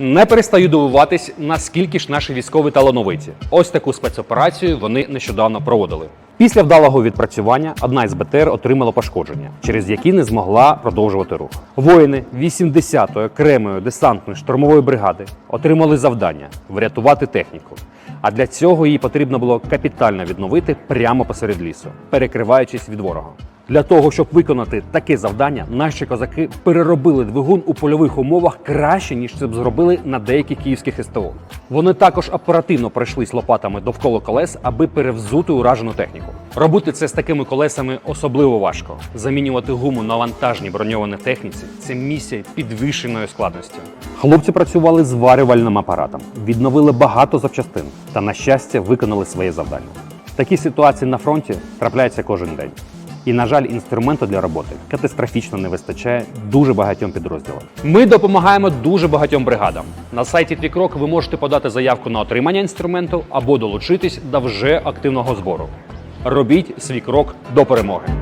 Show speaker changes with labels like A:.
A: Не перестаю дивуватись, наскільки ж наші військові талановиті. Ось таку спецоперацію вони нещодавно проводили. Після вдалого відпрацювання одна із БТР отримала пошкодження, через які не змогла продовжувати рух. Воїни 80-ї окремої десантної штурмової бригади отримали завдання врятувати техніку. А для цього її потрібно було капітально відновити прямо посеред лісу, перекриваючись від ворога. Для того, щоб виконати таке завдання, наші козаки переробили двигун у польових умовах краще, ніж це б зробили на деяких київських СТО. Вони також оперативно пройшлись лопатами довкола колес, аби перевзути уражену техніку. Робити це з такими колесами особливо важко. Замінювати гуму на вантажній броньованій техніці це місія підвищеної складності. Хлопці працювали з варювальним апаратом, відновили багато запчастин та, на щастя, виконали своє завдання. Такі ситуації на фронті трапляються кожен день. І, на жаль, інструменту для роботи катастрофічно не вистачає дуже багатьом підрозділам. Ми допомагаємо дуже багатьом бригадам. На сайті Твікрок ви можете подати заявку на отримання інструменту або долучитись до вже активного збору. Робіть свій крок до перемоги.